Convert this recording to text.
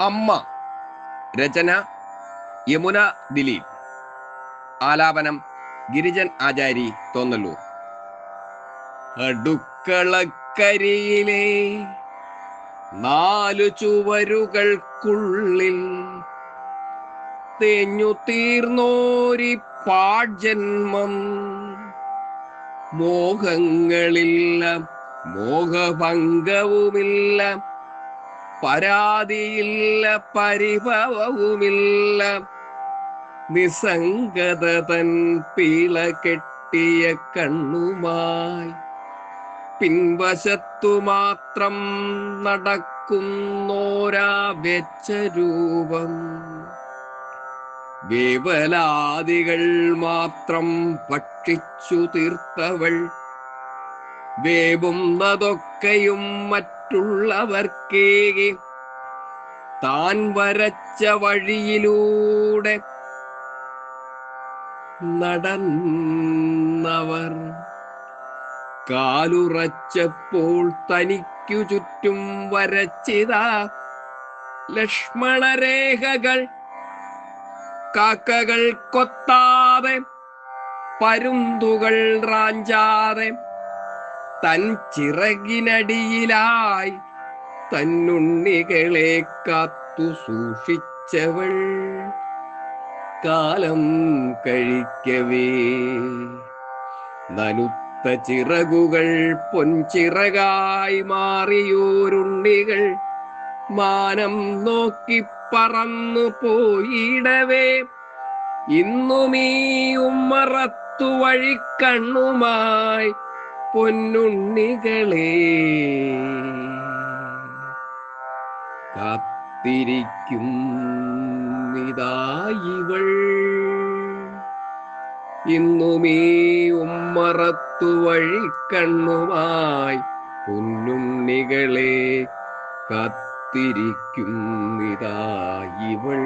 അമ്മ രചന യമുന ദിലീപ്. ആലാപനം ഗിരിജൻ ആചാരി തോന്നല്ലൂർ. അടുക്കളക്കരിയിലെ നാലു ചുവരുകൾക്കുള്ളിൽ തേഞ്ഞു തീർന്നോരി പാഴ്ജന്മം മോഹങ്ങളില്ല മോഹഭംഗവുമില്ല പരാതിയില്ല പരിഭവവുമില്ല. നിസംഗത തൻ പീള കെട്ടിയ കണ്ണുമായി പിൻവശത്തു മാത്രം നടക്കുന്നോരാ വെച്ച രൂപം. വേവലാദികൾ മാത്രം ഭക്ഷിച്ചു തീർത്തവൾ വേവുന്നതൊക്കെയും മറ്റുള്ളവർക്കേകി താൻ വരച്ച വഴിയിലൂടെ നടന്നവർ. കാലുറച്ചപ്പോൾ തനിക്കു ചുറ്റും വരച്ചിതാ ലക്ഷ്മണരേഖകൾ. കാക്കകൾ കൊത്താതെ പരുന്തുകൾ റാഞ്ചാതെ തൻ ചിറകിനടിയിലായി തന്നുണ്ണികളെ കാത്തു സൂക്ഷിച്ചവൾ. കാലം കഴിക്കവേ നനുത്ത ചിറകുകൾ പൊൻചിറകായി മാറിയോരുണ്ണികൾ മാനം നോക്കി പറന്നു പോയിടവേ. ഇന്നുമീ ഉമ്മറത്തു വഴിക്കണ്ണുമായി പൊന്നുണ്ണികളെ കാത്തിരിക്കും ഇതായിവൾ ഇന്നുമീ ഉമ്മറത്തു വഴി കണ്ണുമായി പൊന്നുണ്ണികളെ കാത്തിരിക്കും ഇതായിവൾ